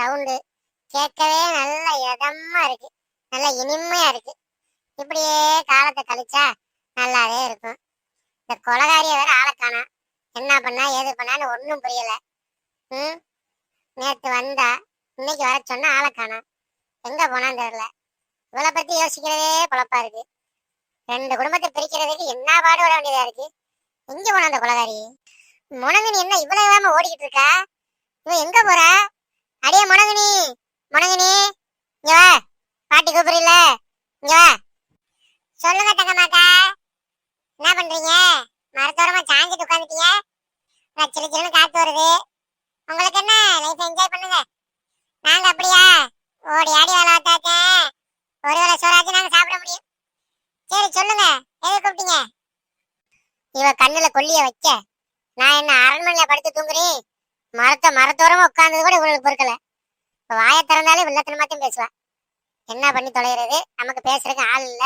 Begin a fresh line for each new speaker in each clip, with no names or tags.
sound கேட்கவே நல்ல இதமா இருக்கு நல்ல இனிமையா இருக்கு இப்படியே காலத்தை கழிச்சா நல்லாவே இருக்கும் இந்த கொலகாரிய வேற ஆளக்கானா என்ன பண்ணா ஏது பண்ணான்னு ஒன்றும் புரியல ம் நேற்று வந்தா இன்னைக்கு வர சொன்னா ஆளக்கானா எங்க போனான்னு தெரியல இவளை பத்தி யோசிக்கிறதே குழப்பா இருக்கு ரெண்டு குடும்பத்தை பிரிக்கிறதுக்கு என்ன பாடு வர வேண்டியதா இருக்கு எங்க போனா அந்த குலகாரி முனங்கினி என்ன இவ்வளவு இல்லாம ஓடிக்கிட்டு இருக்கா இவன் எங்க போற அடியே முனங்கனி முனங்கனி இங்க வா பாட்டி கூப்பிடல இங்க வா சொல்லுங்க தங்கம்மாக்கா என்ன பண்றீங்க மரத்தோரமா சாஞ்சிட்டு உட்காந்துட்டீங்க சிறு சிறுன்னு காத்து வருது உங்களுக்கு என்ன லைஃப் என்ஜாய் பண்ணுங்க நாங்க அப்படியா ஓடி ஆடி வேலை பார்த்தாச்சே ஒரு வேலை சோறாச்சும் நாங்க சாப்பிட முடியும் சரி சொல்லுங்க எதை கூப்பிட்டீங்க இவ கண்ணுல கொல்லிய வச்ச நான் என்ன அரண்மனையில படுத்து தூங்குறேன் மரத்தை மரத்தோரமா உட்கார்ந்தது கூட இவங்களுக்கு பொறுக்கல இப்ப வாய திறந்தாலே வில்லத்தனமாத்தையும் பேசுவா என்ன பண்ணி தொலைகிறது நமக்கு பேசுறதுக்கு ஆள் இல்ல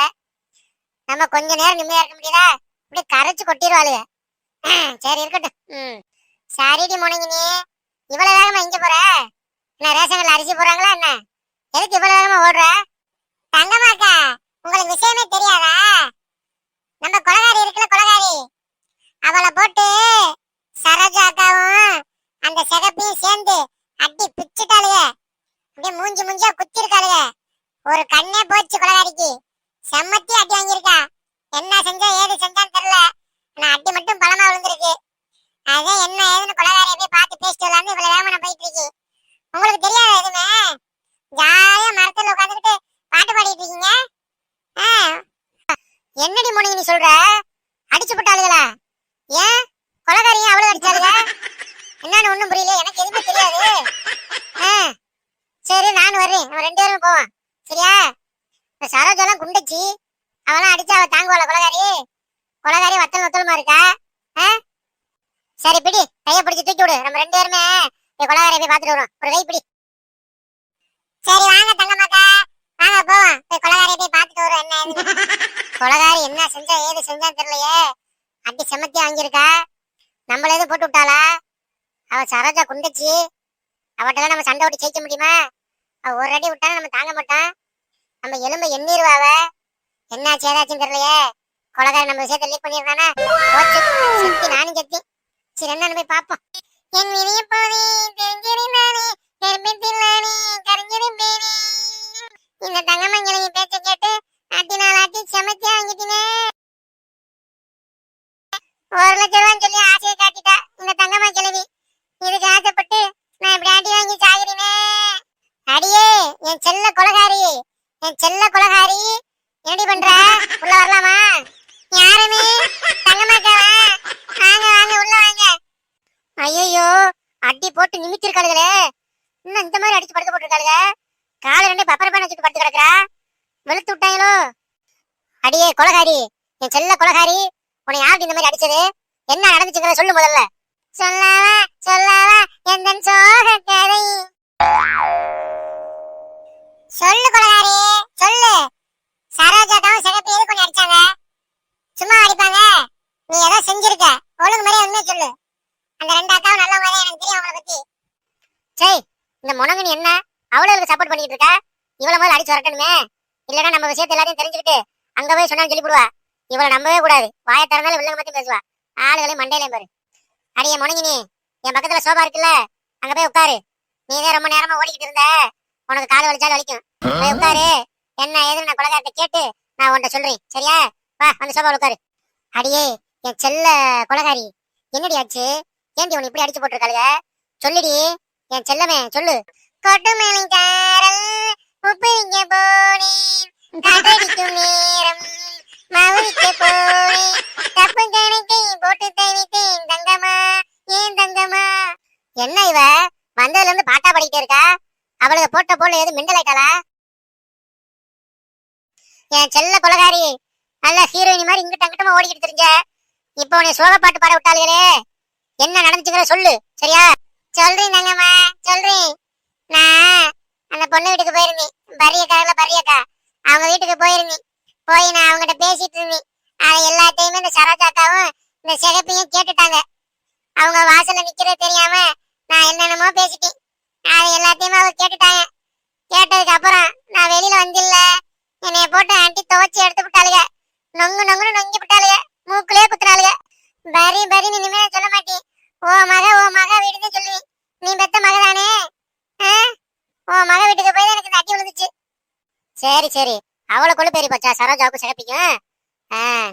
நம்ம கொஞ்ச நேரம் நிம்மதியா இருக்க முடியாதா இப்படி கரைச்சு கொட்டிடுவாளுங்க சரி இருக்கட்டும் ம் சரிடி முனைங்கினி இவ்வளவு வேகமா இங்க போற என்ன ரேஷன் அரிசி போறாங்களா என்ன எதுக்கு இவ்வளவு வேகமா ஓடுற தங்கமாக்கா உங்களுக்கு விஷயமே தெரியும் நம்ம ரெண்டு பேரும் போவோம் சரியா இப்ப சரோஜெல்லாம் குண்டச்சி அவெல்லாம் அடிச்சா அவ தாங்குவாள குலகாரி குலகாரி வத்தல் வத்தலுமா இருக்கா சரி பிடி கைய பிடிச்சி தூக்கி விடு நம்ம ரெண்டு பேருமே என் குலகாரி போய் பாத்துட்டு வரோம் ஒரு கை பிடி சரி வாங்க தங்கம்மாக்கா வாங்க போவோம் போய் குலகாரியை போய் பாத்துட்டு வரோம் என்ன குலகாரி என்ன செஞ்சா ஏது செஞ்சான்னு தெரியலையே அப்படி செமத்தி வாங்கியிருக்கா நம்மள எதுவும் போட்டு விட்டாளா அவ சரோஜா குண்டச்சி அவட்டெல்லாம் நம்ம சண்டை ஓட்டி ஜெயிக்க முடியுமா ஒரு அடி விட்டா நம்ம தாங்க மாட்டான் நம்ம எலும்ப எண்ணிடுவாவ என்னாச்சு ஏதாச்சும் தெரியலையே கொலகார நம்ம விஷயத்தை லீக் பண்ணிடுறானா சத்தி நானும் சத்தி சரி என்னன்னு போய் பார்ப்போம் என் விதிய போதே தெரிஞ்சிருந்தானே கர்ப்பத்தில்லானே கரைஞ்சிருந்தேனே இந்த தங்கமங்கலி பேச்சை கேட்டு ஆட்டி நாள் ஆட்டி சமைச்சு வாங்கிட்டினே ஒரு லட்சம் ரூபான்னு சொல்லி ஆசையை காட்டிட்டா இந்த தங்கம்மா கிழவி இதுக்கு ஆசைப்பட்டு நான் இப்படி ஆட்டி வாங்கி சாய என் செல்ல குலகாரி என்னடி பண்ற உள்ள வரலாமா யாருமே தங்கமாக்காவா வாங்க வாங்க உள்ள வாங்க ஐயோ அடி போட்டு நிமிச்சிருக்காளுகளே இன்னும் இந்த மாதிரி அடிச்சு படுத்து போட்டிருக்காளுங்க காலை ரெண்டு பப்பர பண்ண வச்சுட்டு படுத்து கிடக்குறா வெளுத்து விட்டாங்களோ அடியே குலகாரி என் செல்ல குலகாரி உன்னை யார் இந்த மாதிரி அடிச்சது என்ன நடந்துச்சுங்கிற சொல்லு முதல்ல சொல்லாவ சொல்லாவ எந்த சோக கதை சொல்லு குலகாரி அந்த முனங்கன் என்ன அவளுக்கு சப்போர்ட் பண்ணிட்டு இருக்கா இவ்வளவு முதல்ல அடிச்சு வரட்டணுமே இல்லைன்னா நம்ம விஷயத்தை எல்லாத்தையும் தெரிஞ்சுக்கிட்டு அங்க போய் சொன்னான்னு சொன்னாலும் சொல்லிவிடுவா இவளை நம்பவே கூடாது வாய திறந்தாலும் வில்லங்க மட்டும் பேசுவா ஆளுகளையும் மண்டையிலே பாரு அடியே முனங்கினி என் பக்கத்துல சோபா இருக்குல்ல அங்க போய் உட்காரு நீ ரொம்ப நேரமா ஓடிக்கிட்டு இருந்த உனக்கு காது வலிச்சாலும் வலிக்கும் போய் உட்காரு என்ன ஏதுன்னு நான் குலகாரத்தை கேட்டு நான் உன்கிட்ட சொல்றேன் சரியா வா வந்து சோபா உட்காரு அடியே என் செல்ல குலகாரி என்னடி ஆச்சு ஏன்டி உன்னை இப்படி அடிச்சு போட்டிருக்காளுங்க சொல்லுடி என் செல்லமே சொல்லு கொடுமலைக்காரல் உப்பிரிக்க போனேன் காதடிக்கும் நேரம் மவுரிக்க போனேன் தப்பு கணக்கை போட்டு தவித்தேன் தங்கம்மா ஏன் தங்கம்மா என்ன இவ வந்ததுல இருந்து பாட்டா படிக்கிட்டே இருக்கா அவளுக்கு போட்ட போல எது மிண்டல் ஆயிட்டாளா என் செல்ல கொலகாரி நல்ல ஹீரோயினி மாதிரி இங்கிட்ட அங்கிட்டமா ஓடிக்கிட்டு தெரிஞ்ச இப்போ உனக்கு சோக பாட்டு பாட விட்டாளுகளே என்ன நடந்துச்சுங்கிற சொல்லு சரியா சொல்றேன் தங்கம்மா சொல்றேன் நான் அந்த பொண்ணு வீட்டுக்கு போயிருந்தேன் பரியக்காவில் பரியக்கா அவங்க வீட்டுக்கு போயிருந்தேன் போய் நான் அவங்ககிட்ட பேசிட்டு இருந்தேன் அது எல்லாத்தையுமே இந்த சரோஜாக்காவும் இந்த சிகப்பையும் கேட்டுட்டாங்க அவங்க வாசல்ல நிக்கிறது தெரியாம நான் என்னென்னமோ பேசிட்டேன் அது எல்லாத்தையுமே அவங்க கேட்டுட்டாங்க கேட்டதுக்கு அப்புறம் நான் வெளியில வந்தில்ல என்னைய போட்டு ஆண்டி துவைச்சி எடுத்து விட்டாளுங்க நொங்கு நொங்குன்னு நொங்கி விட்டாளுங்க மூக்குலயே குத்துறாளுங்க பரி பரி இனிமே சொல்ல மாட்டேன் ஓ மக ஓ மக சொல்றீ நீ பெத்த மகதானே உன் மக வீட்டுக்கு போய் எனக்கு தட்டி விழுந்துச்சு சரி சரி அவளை கொண்டு பேரி பச்சா சரோஜாவுக்கு சிறப்பிக்கும்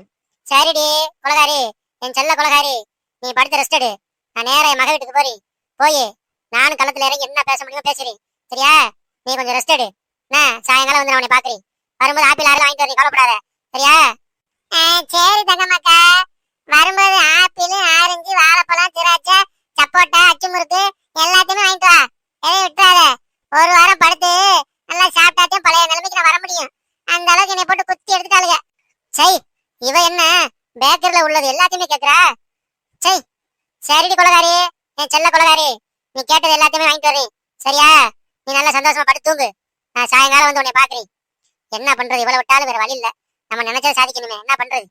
சரிடி குலகாரி என் செல்ல குலகாரி நீ படுத்து ரெஸ்ட் எடு நான் நேர என் மக வீட்டுக்கு போறி போய் நானும் களத்துல இறங்கி என்ன பேச முடியுமோ பேசுறேன் சரியா நீ கொஞ்சம் ரெஸ்ட் எடு என்ன சாயங்காலம் வந்து நான் உன்னை பாக்குறேன் வரும்போது ஆப்பிள் ஆறு வாங்கிட்டு வரீங்க கவலைப்படாத சரியா சரி தங்கம்மாக்கா வரும்போது ஆப்பிள் ஆரஞ்சு வாழைப்பழம் திராட்சை சப்போட்டா அச்சுமுறுக்கு எல்லாத்தையுமே வாங்கிட்டு வா எதையும் விட்டுறாத ஒரு வாரம் படுத்து நல்லா சாப்பிட்டாத்தையும் பழைய நிலைமைக்கு நான் வர முடியும் அந்த அளவுக்கு என்னை போட்டு குத்தி எடுத்துட்டாளுங்க சை இவ என்ன பேக்கரியில் உள்ளது எல்லாத்தையுமே கேட்குறா சை சரிடி கொலகாரி என் செல்ல கொலகாரி நீ கேட்டது எல்லாத்தையுமே வாங்கிட்டு வரேன் சரியா நீ நல்லா சந்தோஷமா படுத்து தூங்கு நான் சாயங்காலம் வந்து உன்னை பாக்குறேன் என்ன பண்றது இவ்வளவு விட்டாலும் வேற வழி இல்லை நம்ம நினைச்சதை சாதிக்கணுமே என்ன பண்றது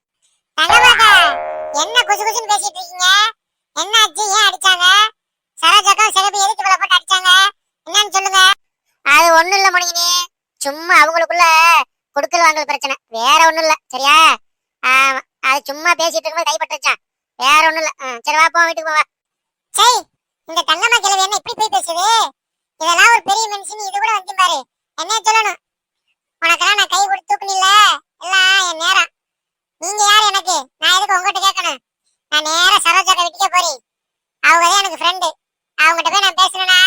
என்ன குசு குசுன்னு பேசிட்டு இருக்கீங்க என்னாச்சு ஏன் அடிச்சாங்க சரோஜாக்கும் சிறப்பு எதுக்கு இவ்வளவு போட்டு அடிச்சாங்க என்னன்னு சொல்லுங்க அது ஒண்ணும் இல்ல மணிகினி சும்மா அவங்களுக்குள்ள கொடுக்கல் வாங்கல் பிரச்சனை வேற ஒண்ணும் இல்ல சரியா ஆமா அது சும்மா பேசிட்டு இருக்கும்போது கைப்பட்டுச்சான் வேற ஒண்ணும் இல்ல சரி வா போ வீட்டுக்கு போவா சரி இந்த தங்கம்மா கிழவி என்ன இப்படி போய் பேசுது இதெல்லாம் ஒரு பெரிய மனுஷன் இது கூட வந்து பாரு என்ன சொல்லணும் உனக்கெல்லாம் நான் கை கொடுத்து தூக்குனில்ல எல்லாம் என் நேரம் நீங்க யார் எனக்கு நான் எதுக்கு உங்ககிட்ட கேட்கணும் நான் நேரா சரோஜாக்க விட்டு போறேன் அவங்க தான் எனக்கு ஃப்ரெண்டு அவங்ககிட்ட போய் நான் பேசணும்னா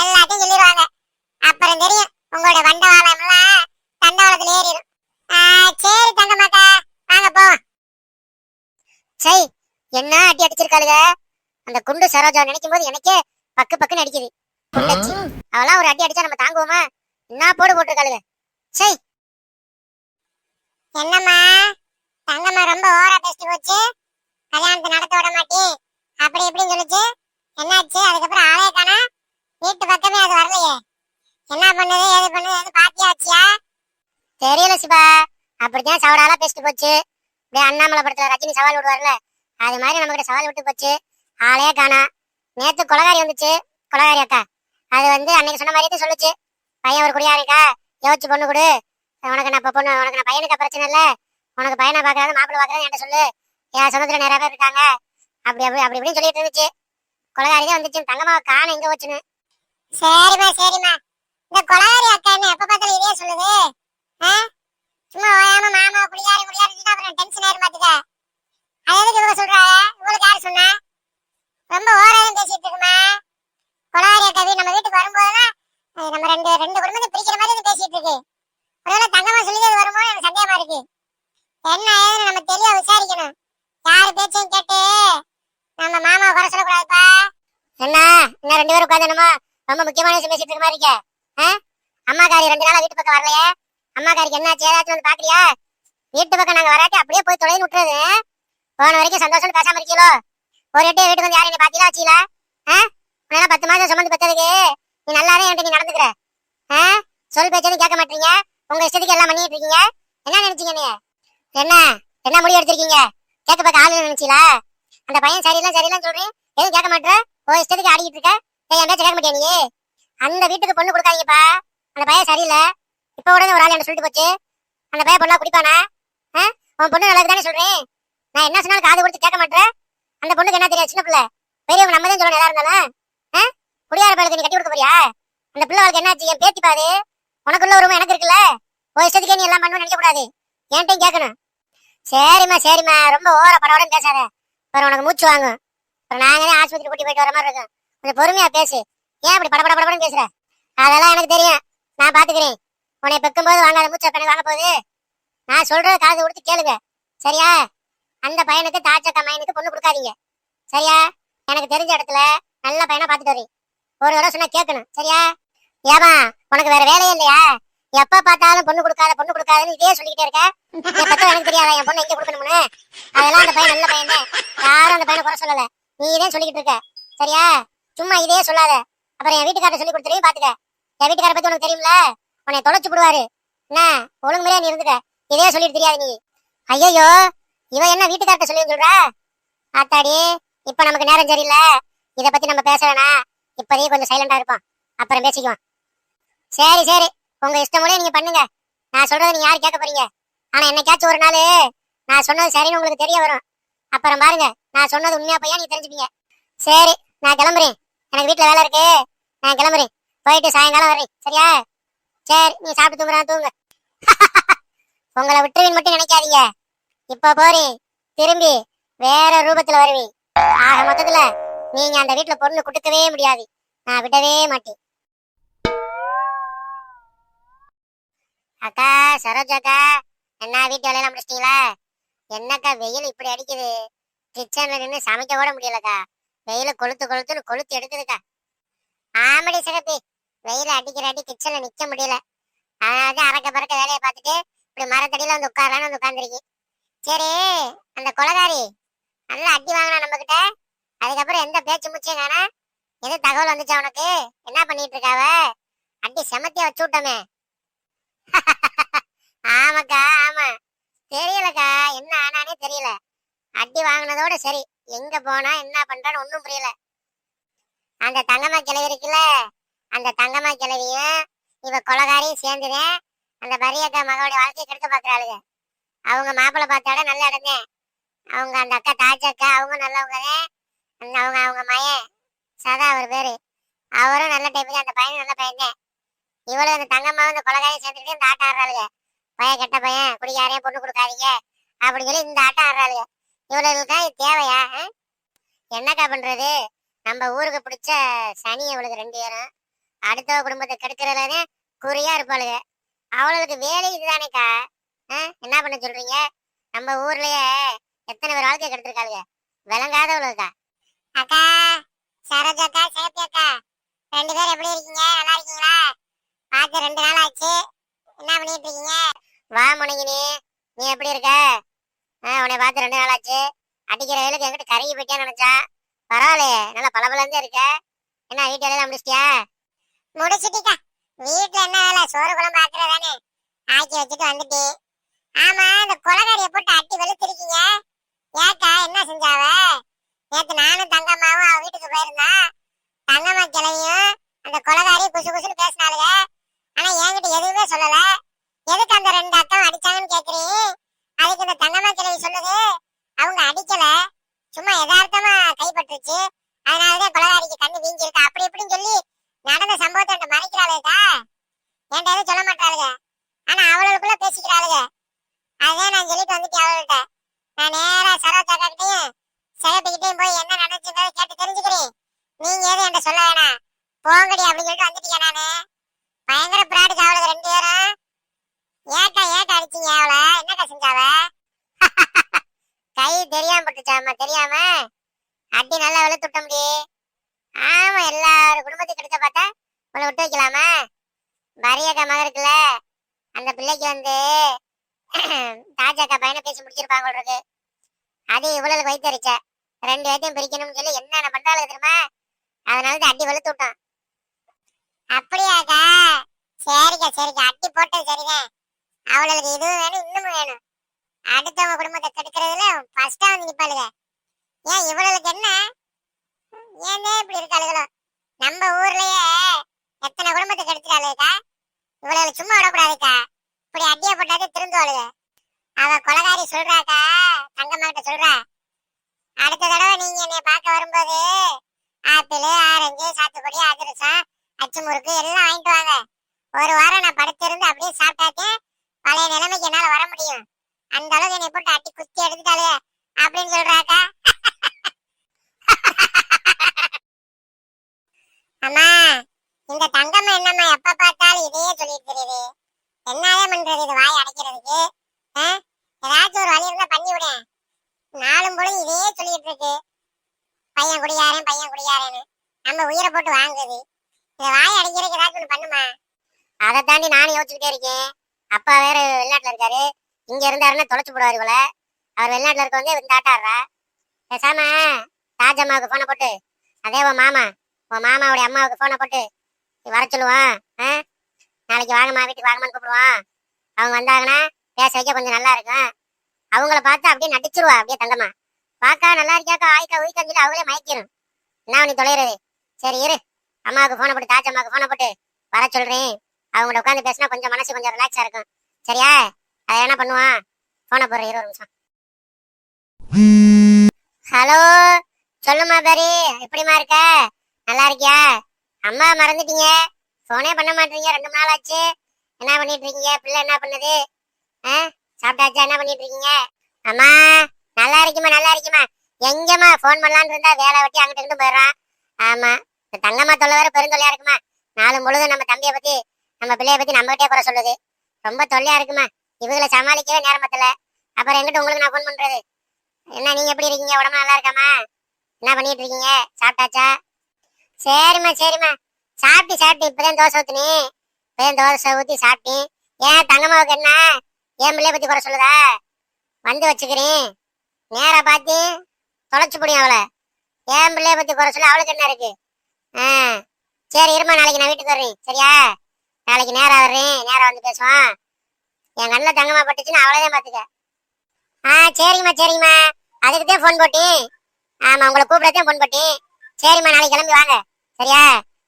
எல்லாத்தையும் சொல்லிடுவாங்க அப்புறம் தெரியும் உங்களோட வண்டவாளம் எல்லாம் தண்டவாளத்துல ஏறிடும் சரி தங்கம்மாக்கா வாங்க போவோம் சரி என்ன அடி அடிச்சிருக்காளுங்க அந்த குண்டு சரோஜா நினைக்கும் போது எனக்கே பக்கு பக்குன்னு அடிக்குது அவெல்லாம் ஒரு அடி அடிச்சா நம்ம தாங்குவோமா என்ன போடு போட்டிருக்காளுங்க சரி என்னம்மா தங்கம்மா ரொம்ப ஓரா பேசி போச்சு கல்யாணத்தை நடத்த விட மாட்டேன் அப்படி இப்படின்னு சொல்லிச்சு என்னாச்சு அதுக்கப்புறம் ஆளே காணா வீட்டு பக்கமே அது வரலையே என்ன பண்ணுது எது பண்ணுது எது பாத்தியாச்சியா தெரியல சிபா அப்படித்தான் சவடாலாம் பேசிட்டு போச்சு அப்படியே அண்ணாமலை படத்துல ரஜினி சவால் விடுவார்ல அது மாதிரி நம்ம கிட்ட சவால் விட்டு போச்சு ஆளே காணா நேத்து கொலகாரி வந்துச்சு குலகாரி அக்கா அது வந்து அன்னைக்கு சொன்ன மாதிரி சொல்லுச்சு பையன் ஒரு குடியா இருக்கா யோசிச்சு பொண்ணு கொடு உனக்கு நான் இப்போ பொண்ணு உனக்கு நான் பையனுக்கு பிரச்சனை இல்லை உனக்கு பையனை பார்க்கறது மாப்பிள்ளை பார்க்கறது என்கிட்ட சொல்லு என் சொந்தத்துல நிறைய பேர் இருக்காங்க அப்படி அப்படி அப்படி இப்படின்னு சொல்லிட்டு இருந்துச்சு கொலகாரி வந்துச்சு தங்கம்மா காணும் எங்க வச்சுன்னு சரிமா சரிமா இந்த கொலகாரி அக்கா என்ன எப்ப பார்த்தாலும் இதே சொல்லுது சும்மா ஓயாம மாமா குடியாரு குடியாரு அப்புறம் டென்ஷன் ஆயிரும் பாத்துக்க அது எதுக்கு இவங்க சொல்றாங்க உங்களுக்கு யாரு சொன்னா ரொம்ப ஓராயம் பேசிட்டு இருக்குமா கொலகாரி அக்கா நம்ம வீட்டுக்கு வரும்போதெல்லாம் நம்ம ரெண்டு ரெண்டு குடும்பத்தை பிரிக்கிற மாதிரி பேசிட்டு இருக்கு ரொம்ப முக்கியமான விஷயம் பேசிட்டு இருக்க மாதிரி இருக்க அம்மா காரி ரெண்டு நாளா வீட்டு பக்கம் வரலையே அம்மா காரிக்கு என்ன ஏதாச்சும் வந்து பாக்குறியா வீட்டு பக்கம் நாங்க வராட்டி அப்படியே போய் தொலைன்னு விட்டுறது போன வரைக்கும் சந்தோஷம் பேசாம இருக்கீங்களோ ஒரு எட்டு வீட்டுக்கு வந்து யாரையும் பாத்தீங்களா வச்சீங்களா உனக்கு பத்து மாசம் சுமந்து பத்ததுக்கு நீ நல்லாவே என்கிட்ட நீ நடந்துக்கிற சொல் பேச்சதும் கேட்க மாட்டீங்க உங்க இஷ்டத்துக்கு எல்லாம் பண்ணிட்டு இருக்கீங்க என்ன நினைச்சீங்க நீ என்ன என்ன முடிவு எடுத்திருக்கீங்க கேட்க பார்க்க ஆளுநர் நினைச்சீங்களா அந்த பையன் சரியில்லை சரியில்லைன்னு சொல்றேன் எதுவும் கேட்க மாட்டேற ஓ இஷ்டத்துக்கு ஆடிக்கிட்டு இருக்க ஏன்டா ஜெகா மாட்டியா நீ அந்த வீட்டுக்கு பொண்ணு கொடுக்காதீங்கப்பா அந்த பையன் சரியில்லை இப்போ உடனே ஒரு ஆள் என்ன சொல்லிட்டு போச்சு அந்த பையன் பொண்ணா குடிப்பானா உன் பொண்ணு நல்லா தானே சொல்றேன் நான் என்ன சொன்னாலும் காது கொடுத்து கேட்க மாட்டேன் அந்த பொண்ணுக்கு என்ன தெரியாது சின்ன பிள்ளை பெரியவங்க நம்ம தான் சொல்லணும் எதா இருந்தாலும் குடியார பையனுக்கு நீ கட்டி கொடுக்க போறியா அந்த பிள்ளை வாழ்க்கை என்ன ஆச்சு என் பேத்தி பாரு உனக்குள்ள உரிமை எனக்கு இருக்குல்ல ஒரு இஷ்டத்துக்கே நீ எல்லாம் பண்ணணும்னு நினைக்கக்கூடாது என்கிட்டையும் கேட்கணும் சரிம்மா சரிம்மா ரொம்ப ஓர பரவாயில்ல பேசாத அப்புறம் உனக்கு மூச்சு வாங்கும் அப்புறம் நாங்களே ஆஸ்பத்திரி கூட்டி போயிட்டு வர மாதிரி இருக்கும் கொஞ்சம் பொறுமையா பேசு ஏன் இப்படி படபட படபடன்னு பேசுற அதெல்லாம் எனக்கு தெரியும் நான் பாத்துக்கிறேன் உன்னை பெக்கும் போது வாங்காத மூச்சை பெண்ணு வாங்க போகுது நான் சொல்றது காது கொடுத்து கேளுங்க சரியா அந்த பையனுக்கு தாச்சக்கா மையனுக்கு பொண்ணு கொடுக்காதீங்க சரியா எனக்கு தெரிஞ்ச இடத்துல நல்ல பையனா பாத்துட்டு வரேன் ஒரு தடவை சொன்னா கேட்கணும் சரியா ஏமா உனக்கு வேற வேலையே இல்லையா எப்ப பார்த்தாலும் பொண்ணு கொடுக்காத பொண்ணு கொடுக்காதுன்னு இதே சொல்லிக்கிட்டே இருக்க என் பத்தம் எனக்கு தெரியாதா என் பொண்ணு எங்க கொடுக்கணும்னு அதெல்லாம் அந்த பையன் நல்ல பையன் யாரும் அந்த பையனை குறை சொல்லல நீ இதே சொல்லிக்கிட்டு இருக்க சரியா சும்மா இதே சொல்லாத அப்புறம் என் வீட்டுக்காரர் சொல்லி கொடுத்துருவே பாத்துக்க என் வீட்டுக்கார பத்தி உனக்கு தெரியும்ல உன்னை தொலைச்சு போடுவாரு என்ன ஒழுங்கு முறையா நீ இருந்துக்க இதே சொல்லிட்டு தெரியாது நீ ஐயோ இவன் என்ன வீட்டுக்கார்ட்ட சொல்லி சொல்ற ஆத்தாடி இப்ப நமக்கு நேரம் சரியில்ல இத பத்தி நம்ம பேச வேணாம் இப்பதே கொஞ்சம் சைலண்டா இருப்போம் அப்புறம் பேசிக்குவோம் சரி சரி உங்க இஷ்டமோட நீங்க பண்ணுங்க நான் சொல்றதை நீ யாரு கேட்க போறீங்க ஆனா என்னைக்காச்சும் ஒரு நாள் நான் சொன்னது சரின்னு உங்களுக்கு தெரிய வரும் அப்புறம் பாருங்க நான் சொன்னது உண்மையா பையா நீ தெரிஞ்சுப்பீங்க சரி நான் கிளம்புறேன் எனக்கு வீட்டில் வேலை இருக்கு நான் கிளம்புறேன் போயிட்டு சாயங்காலம் வர்றேன் சரியா சரி நீ சாப்பிட்டு தூங்குறா தூங்க உங்களை விட்டுருவின்னு மட்டும் நினைக்காதீங்க இப்போ போறேன் திரும்பி வேற ரூபத்துல வருவேன் ஆக மொத்தத்துல நீங்க அந்த வீட்டுல பொண்ணு கொடுக்கவே முடியாது நான் விடவே மாட்டேன் அக்கா சரோஜ் அக்கா என்ன வீட்டு வேலையெல்லாம் முடிச்சிட்டீங்களா என்னக்கா வெயில் இப்படி அடிக்குது கிச்சன்ல நின்று சமைக்க கூட முடியலக்கா வெயில கொளுத்து கொளுத்துன்னு கொளுத்து எடுத்துருக்கா ஆமடி சிகப்பி வெயில அடிக்கிற அடி கிச்சன்ல நிக்க முடியல அதாவது அறக்க பறக்க வேலையை பார்த்துட்டு இப்படி மரத்தடியில வந்து உட்காரலாம்னு வந்து உட்காந்துருக்கு சரி அந்த கொலகாரி நல்லா அடி வாங்கினா நம்ம கிட்ட அதுக்கப்புறம் எந்த பேச்சு முச்சியும் காணா எது தகவல் வந்துச்சா உனக்கு என்ன பண்ணிட்டு இருக்காவ அடி செமத்தியா வச்சு விட்டோமே ஆமாக்கா ஆமா தெரியலக்கா என்ன ஆனானே தெரியல அடி வாங்கினதோட சரி எங்க போனா என்ன பண்றான்னு ஒன்றும் புரியல அந்த தங்கம்மா கிழவி இருக்குல்ல அந்த தங்கம்மா கிழவியும் இவ கொலகாரியும் சேர்ந்துதான் அந்த பரியக்கா மகளுடைய வாழ்க்கையை கெடுக்க பார்க்குறாளுங்க அவங்க மாப்பிள்ளை பார்த்தாட நல்ல இடமே அவங்க அந்த அக்கா தாஜக்கா அவங்க நல்லவங்க அவங்க அவங்க மயன் சதா அவர் பேரு அவரும் நல்ல டைப்புக்கு அந்த பையன் நல்ல பையன் இவ்வளவு அந்த தங்கம்மா இந்த கொலகாரியும் சேர்ந்துட்டு இந்த ஆட்டம் ஆடுறாளுங்க பையன் கெட்ட பையன் குடிக்காரையும் பொண்ணு கொடுக்காதீங்க அப்படின்னு சொல்லி இந்த ஆட்டம் ஆடுறாளுங்க இவர்களுக்காக தேவையா என்னக்கா பண்றது நம்ம ஊருக்கு பிடிச்ச சனி அவளுக்கு ரெண்டு பேரும் அடுத்த குடும்பத்தை கெடுக்கிறதே குறியா இருப்பாளுங்க அவளுக்கு வேலை இதுதானேக்கா என்ன பண்ண சொல்றீங்க நம்ம ஊர்லயே எத்தனை பேர் வாழ்க்கை கெடுத்திருக்காளுங்க விளங்காதவளுக்கா அக்கா சரோஜாக்கா சேப்பியக்கா ரெண்டு பேரும் எப்படி இருக்கீங்க நல்லா இருக்கீங்களா பார்த்து ரெண்டு நாள் ஆச்சு என்ன பண்ணிட்டு இருக்கீங்க வா முனைங்கினி நீ எப்படி இருக்க உன்னை பார்த்து ரெண்டு நாள் ஆச்சு அடிக்கிற வேலைக்கு என்கிட்ட கருகி போயிட்டேன்னு நினைச்சா பரவாயில்லையே நல்லா பளபளந்தே இருக்க என்ன வீட்டு வேலை முடிச்சிட்டியா முடிச்சிட்டிக்கா வீட்டுல என்ன வேலை சோறு குளம் ஆக்குற தானே ஆக்கி வச்சுட்டு வந்துட்டு ஆமா இந்த குளக்கடி சேகத்திக்கிட்டே போய் என்ன நடந்துச்சுன்றத கேட்டு தெரிஞ்சுக்கிறேன் நீங்க எதுவும் என்கிட்ட சொல்ல வேணாம் போங்கடி அப்படின்னு சொல்லிட்டு வந்துட்டீங்க நானு பயங்கர பிராடுக்கு அவளுக்கு ரெண்டு பேரும் ஏட்டா ஏட்டா அடிச்சீங்க அவளை என்னக்கா செஞ்சாவ கை தெரியாம பட்டுச்சாமா தெரியாம அடி நல்லா விட்ட முடி ஆமா எல்லாரும் குடும்பத்துக்கு எடுக்க பார்த்தா உன்னை விட்டு வைக்கலாமா பாரியக்கா மகன் இருக்குல்ல அந்த பிள்ளைக்கு வந்து தாஜாக்கா பையனை பேசி முடிச்சிருப்பாங்க இருக்கு அது இவ்வளவு வைத்தறிச்ச ரெண்டு ஏடிஎம் பிரிக்கணும்னு சொல்லி என்ன பண்றாங்க தெரியுமா அதனால தான் அடி வலுத்து விட்டான் அப்படியாக்கா சரிக்கா சரிக்கா அடி போட்டது சரிதான் அவளுக்கு இதுவும் வேணும் இன்னமும் வேணும் அடுத்தவங்க குடும்பத்தை கெடுக்கிறதுல ஃபர்ஸ்டா வந்து நிற்பாளுங்க ஏன் இவளுக்கு என்ன ஏன்னே இப்படி இருக்காளுகளோ நம்ம ஊர்லயே எத்தனை குடும்பத்தை கெடுத்துட்டாளுக்கா இவளுக்கு சும்மா விடக்கூடாதுக்கா இப்படி அட்டியை போட்டாதே திருந்துவாளுங்க அவ கொலகாரி சொல்றாக்கா தங்கம்மா கிட்ட சொல்றா அடுத்த தடவை நீங்க என்னை பார்க்க வரும்போது ஆப்பிள் ஆரஞ்சு சாத்துக்குடி அதிரசம் அச்சு முறுக்கு எல்லாம் வாங்கிட்டு வாங்க ஒரு வாரம் நான் படுத்திருந்து அப்படியே சாப்பிட்டாத்தே பழைய நிலைமைக்கு என்னால் வர முடியும் அந்த அளவுக்கு என்னை போட்டு அட்டி குத்தி எடுத்துட்டாலே அப்படின்னு சொல்றாக்கா அம்மா இந்த தங்கம்மா என்னம்மா எப்ப பார்த்தாலும் இதையே சொல்லிட்டு தெரியுது என்னாலே பண்றது இது வாய் அடைக்கிறதுக்கு ஏதாச்சும் ஒரு வழி இருந்தா பண்ணி விடேன் நாளும் போல இதே சொல்லிட்டு இருக்கு பையன் குடியாரன் பையன் குடியாரன்னு நம்ம உயிரை போட்டு வாங்குது இந்த வாய் அடிக்கிறதுக்கு ஏதாச்சும் ஒன்று பண்ணுமா அதை தாண்டி நானும் யோசிச்சுக்கிட்டே இருக்கேன் அப்பா வேற வெளிநாட்டில் இருக்காரு இங்கே இருந்தாருன்னா தொலைச்சி போடுவார் போல அவர் வெளிநாட்டில் இருக்க வந்து தாட்டாடுறா பேசாம ராஜம்மாவுக்கு ஃபோனை போட்டு அதே உன் மாமா உன் மாமாவுடைய அம்மாவுக்கு ஃபோனை போட்டு வர சொல்லுவான் ஆ நாளைக்கு வாங்கம்மா வீட்டுக்கு வாங்கம்மான்னு கூப்பிடுவான் அவங்க வந்தாங்கன்னா பேச வைக்க கொஞ்சம் நல்லா இருக்கும் அவங்கள பார்த்து அப்படியே நடிச்சிருவா அப்படியே தங்கம்மா பாக்கா நல்லா இருக்கியாக்கா ஆய்க்கா உயிக்கா சொல்லி அவங்களே மயக்கிடும் என்ன நீ தொலைகிறது சரி இரு அம்மாவுக்கு ஃபோனை போட்டு தாஜ் அம்மாவுக்கு ஃபோனை போட்டு வர சொல்கிறேன் அவங்கள்ட்ட உட்காந்து பேசினா கொஞ்சம் மனசு கொஞ்சம் ரிலாக்ஸாக இருக்கும் சரியா அதை என்ன பண்ணுவான் ஃபோனை போடுறேன் இருபது நிமிஷம் ஹலோ சொல்லுமா பேரி எப்படிமா இருக்க நல்லா இருக்கியா அம்மா மறந்துட்டீங்க ஃபோனே பண்ண மாட்டீங்க ரெண்டு நாள் ஆச்சு என்ன பண்ணிட்டு இருக்கீங்க பிள்ளை என்ன பண்ணுது ஆ சாப்பிட்டாச்சா என்ன பண்ணிட்டு இருக்கீங்க அம்மா நல்லா இருக்குமா நல்லா இருக்குமா எங்கம்மா ஃபோன் பண்ணலான்னு இருந்தா வேலை வெட்டி அங்கிட்ட இருந்து போயிடுறான் ஆமா இந்த தங்கம்மா தொல்லை வேற பெருந்தொல்லையா இருக்குமா நாலு முழுதும் நம்ம தம்பியை பத்தி நம்ம பிள்ளைய பத்தி நம்மகிட்டே குறை சொல்லுது ரொம்ப தொல்லையா இருக்குமா இவங்களை சமாளிக்கவே நேரம் அப்புறம் எங்கிட்ட உங்களுக்கு நான் ஃபோன் பண்றது என்ன நீங்க எப்படி இருக்கீங்க உடம்பு நல்லா இருக்காமா என்ன பண்ணிட்டு இருக்கீங்க சாப்பிட்டாச்சா சரிம்மா சரிம்மா சாப்பிட்டு சாப்பிட்டு இப்பதான் தோசை ஊத்துனேன் இப்பதான் தோசை ஊத்தி சாப்பிட்டேன் ஏன் தங்கம்மாவுக்கு என்ன ஏன் பிள்ளைய பத்தி குறை சொல்லுதா வந்து வச்சுக்கிறேன் நேரா பார்த்து தொலைச்சு முடியும் அவளை ஏன் பிள்ளைய பத்தி குறை சொல்ல அவளுக்கு என்ன இருக்கு ஆ சரி இருமா நாளைக்கு நான் வீட்டுக்கு வர்றேன் சரியா நாளைக்கு நேரம் வர்றேன் நேரம் வந்து பேசுவோம் என் கண்ணில் தங்கமா பட்டுச்சுன்னு தான் பார்த்துக்க ஆ சரிங்கம்மா சரிங்கம்மா அதுக்கு தான் ஃபோன் போட்டேன் ஆமாம் உங்களை கூப்பிடத்தே ஃபோன் போட்டேன் சரிம்மா நாளைக்கு கிளம்பி வாங்க சரியா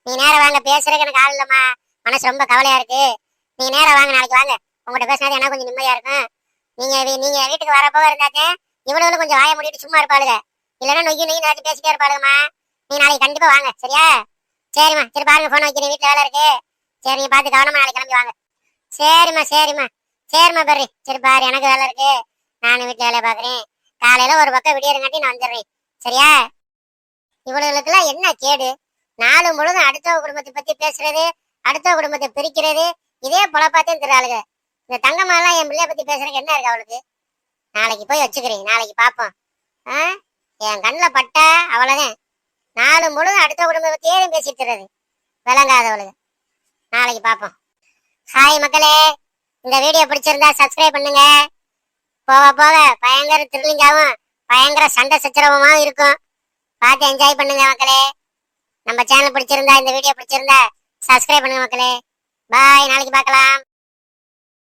நீ நேரம் வாங்க பேசுறதுக்கு எனக்கு ஆள் இல்லைம்மா மனசு ரொம்ப கவலையாக இருக்கு நீ நேரம் வாங்க நாளைக்கு வாங்க உங்கள்கிட்ட பேசினது எனக்கு கொஞ்சம் நிம்மதியா இருக்கும் நீங்க நீங்க வீட்டுக்கு வரப்போ இருந்தாச்சு இவ்வளவு கொஞ்சம் வாய முடிவு சும்மா இருப்பாளுங்க இல்லைன்னா நொய்யும் நொய்யும் நாட்டி பேசிட்டே இருப்பாளுமா நீ நாளைக்கு கண்டிப்பா வாங்க சரியா சரிம்மா சரி பாருங்க போன் வைக்கிறேன் வீட்டுல வேலை இருக்கு சரி நீ பார்த்து கவனமா நாளைக்கு கிளம்பி வாங்க சரிம்மா சரிம்மா சரிம்மா பாரு சரி பாரு எனக்கு வேலை இருக்கு நானும் வீட்டுல வேலையை பாக்குறேன் காலையில ஒரு பக்கம் விடியறங்காட்டி நான் வந்துடுறேன் சரியா இவ்வளவுக்குலாம் என்ன கேடு நாலு முழுதும் அடுத்த குடும்பத்தை பத்தி பேசுறது அடுத்த குடும்பத்தை பிரிக்கிறது இதே பொழப்பாத்தையும் ஆளுங்க இந்த தங்கம்மாலாம் என் பிள்ளைய பத்தி பேசுறதுக்கு என்ன இருக்கு அவளுக்கு நாளைக்கு போய் வச்சுக்கிறீங்க நாளைக்கு பார்ப்போம் ஆ என் கண்ணில் பட்ட அவ்வளோதான் நாலு முழுதும் அடுத்த குடும்பத்தை பற்றியே விளங்காது அவளுக்கு நாளைக்கு பார்ப்போம் ஹாய் மக்களே இந்த வீடியோ பிடிச்சிருந்தா சப்ஸ்கிரைப் பண்ணுங்க போக போக பயங்கர த்ரில்லிங்காகவும் பயங்கர சண்டை சச்சரவமாகவும் இருக்கும் பார்த்து என்ஜாய் பண்ணுங்க மக்களே நம்ம சேனல் பிடிச்சிருந்தா இந்த வீடியோ பிடிச்சிருந்தா சப்ஸ்கிரைப் பண்ணுங்க மக்களே பாய் நாளைக்கு பார்க்கலாம்